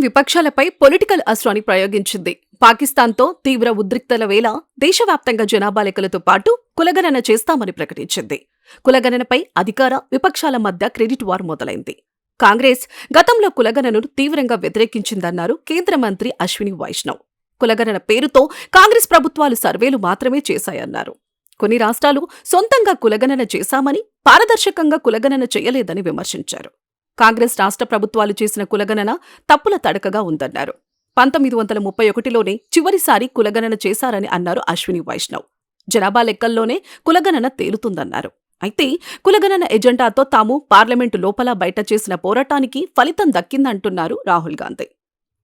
విపక్షాలపై political అస్త్రాన్ని ప్రయోగించింది. పాకిస్తాన్తో తీవ్ర ఉద్రిక్తల వేళ దేశవ్యాప్తంగా జనాభా లెక్కలతో పాటు కులగణన చేస్తామని ప్రకటించింది. కులగణనపై అధికార విపక్షాల మధ్య క్రెడిట్ వార్ మొదలైంది. కాంగ్రెస్ గతంలో కులగణనను తీవ్రంగా వ్యతిరేకించిందన్నారు కేంద్ర మంత్రి అశ్విని వైష్ణవ్. కులగణన పేరుతో కాంగ్రెస్ ప్రభుత్వాలు సర్వేలు మాత్రమే చేశాయన్నారు. కొన్ని రాష్ట్రాలు సొంతంగా కులగణన చేశామని పారదర్శకంగా కులగణన చేయలేదని విమర్శించారు. కాంగ్రెస్ రాష్ట్ర ప్రభుత్వాలు చేసిన కులగణన తప్పుల తడకగా ఉందన్నారు. పంతొమ్మిది వందల ముప్పై ఒకటిలోనే చివరిసారి కులగణన చేశారని అన్నారు అశ్విని వైష్ణవ్. జనాభా లెక్కల్లోనే కులగణన తేలుతుందన్నారు. అయితే కులగణన ఎజెండాతో తాము పార్లమెంటు లోపల బయట చేసిన పోరాటానికి ఫలితం దక్కిందంటున్నారు రాహుల్ గాంధీ.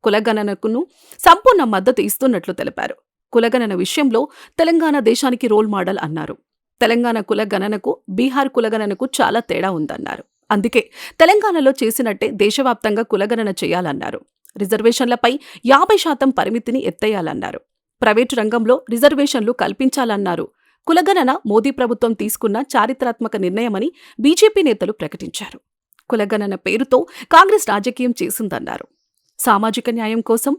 కులగణనకును సంపూర్ణ మద్దతు ఇస్తున్నట్లు తెలిపారు. కులగణన విషయంలో తెలంగాణ దేశానికి రోల్ మోడల్ అన్నారు. తెలంగాణ కులగణనకు బీహార్ కులగణనకు చాలా తేడా ఉందన్నారు. అందుకే తెలంగాణలో చేసినట్టే దేశవ్యాప్తంగా కులగణన చేయాలన్నారు. రిజర్వేషన్లపై యాభై శాతం పరిమితిని ఎత్తేయాలన్నారు. ప్రైవేటు రంగంలో రిజర్వేషన్లు కల్పించాలన్నారు. కులగణన మోదీ ప్రభుత్వం తీసుకున్న చారిత్రాత్మక నిర్ణయమని బీజేపీ నేతలు ప్రకటించారు. కులగణన పేరుతో కాంగ్రెస్ రాజకీయం చేసిందన్నారు. సామాజిక న్యాయం కోసం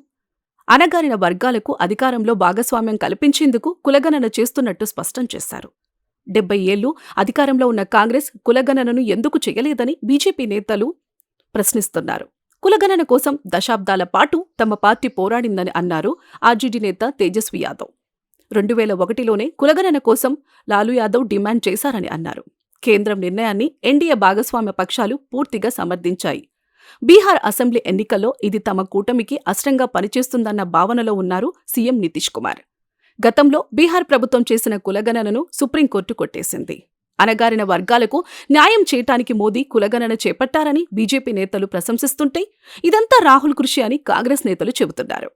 అణగారిన వర్గాలకు అధికారంలో భాగస్వామ్యం కల్పించేందుకు కులగణన చేస్తున్నట్టు స్పష్టం చేశారు. డెబ్బై ఏళ్ళు అధికారంలో ఉన్న కాంగ్రెస్ కులగణనను ఎందుకు చేయలేదని బీజేపీ నేతలు ప్రశ్నిస్తున్నారు. కులగణన కోసం దశాబ్దాల పాటు తమ పార్టీ పోరాడిందని అన్నారు ఆర్జీడీ నేత తేజస్వి యాదవ్. రెండు వేల ఒకటిలోనే కులగణన కోసం లాలూ యాదవ్ డిమాండ్ చేశారని అన్నారు. కేంద్రం నిర్ణయాన్ని ఎన్డీఏ భాగస్వామ్య పక్షాలు పూర్తిగా సమర్థించాయి. బీహార్ అసెంబ్లీ ఎన్నికల్లో ఇది తమ కూటమికి అష్టంగా పనిచేస్తుందన్న భావనలో ఉన్నారు సీఎం నితీష్ కుమార్. గతంలో బీహార్ ప్రభుత్వం చేసిన కులగణనను సుప్రీంకోర్టు కొట్టేసింది. అనగారిన వర్గాలకు న్యాయం చేయటానికి మోదీ కులగణన చేపట్టారని బీజేపీ నేతలు ప్రశంసిస్తుంటే ఇదంతా రాహుల్ కృషి అని కాంగ్రెస్ నేతలు చెబుతున్నారు.